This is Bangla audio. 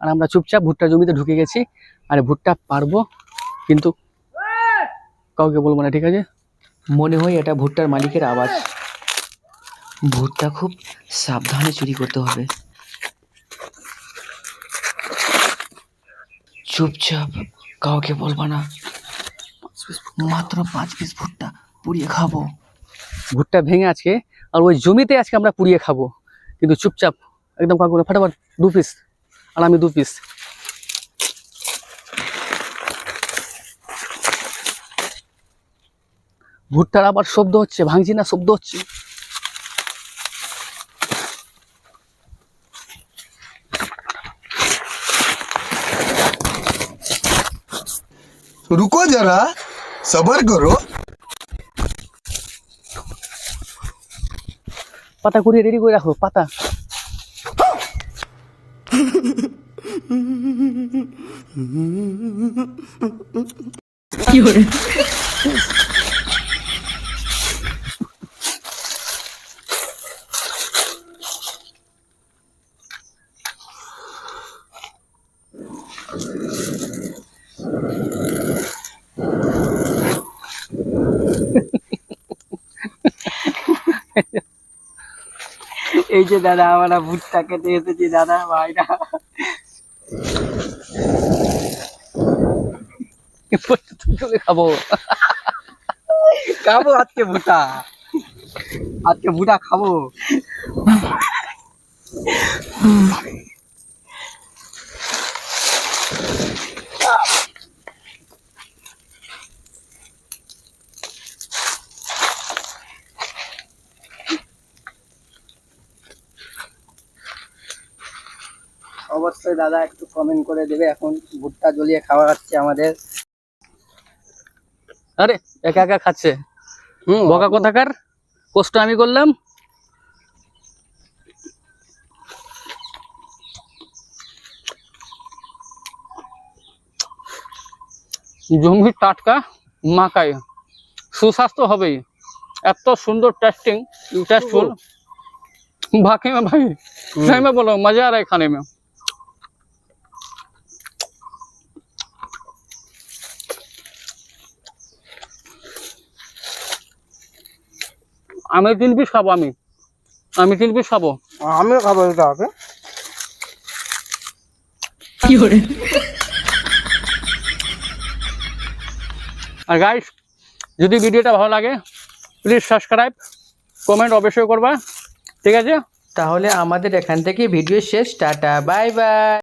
আর আমরা চুপচাপ ভুট্টা জমিতে ঢুকে গেছি। আর ভুট্টা পারব, কিন্তু কাউকে বলব না, ঠিক আছে? মনে হয় এটা ভুট্টার মালিকের আওয়াজ। ভুট্টা খুব সাবধানে চুরি করতে হবে। চুপচাপ কাউকে বলবা না। মাত্র পাঁচ পিস ভুট্টা পুড়িয়ে খাব। ভুট্টা ভেঙে আজকে, আর ওই জমিতে আজকে আমরা পুড়িয়ে খাব। কিন্তু চুপচাপ, একদম কাউকে ফাটাফাট দু পিস আর আমি দু পিস ভুট্টার আবার শব্দ হচ্ছে ভাঙছি না শব্দ হচ্ছে। রুকো যারা সবার করো। পাতা কুড়িয়ে রেডি করে রাখো পাতা। এই যে দাদা আমরা ভুট্টা খেতে এসেছি দাদা ভাইরা। খাব। খাব আজকে ভুট্টা। আজকে ভুট্টা খাব। অবশ্যই দাদা একটু কমেন্ট করে দেবে এখন ভুট্টা জ্বলিয়ে খাওয়া হচ্ছে আমাদের। আরে একা একা খাচ্ছে। হুম বকা কোথাকার? কষ্ট আমি করলাম। জমির টাটকা মাকাই সুস্বাস্থ্য হবেই। এত সুন্দর টেস্টিং টেস্টফুল বাকি মে ভাই বলো মজা আর এখানে। आ আমি তিন পিস খাব আমি। আমি তিন পিস খাব। আমিও খাব এটা হবে আর গাইস যদি ভিডিওটা ভালো লাগে প্লিজ সাবস্ক্রাইব কমেন্ট অবশ্যই করবা। ঠিক আছে? তাহলে আমাদের এখান থেকে ভিডিও শেষ টাটা বাই বাই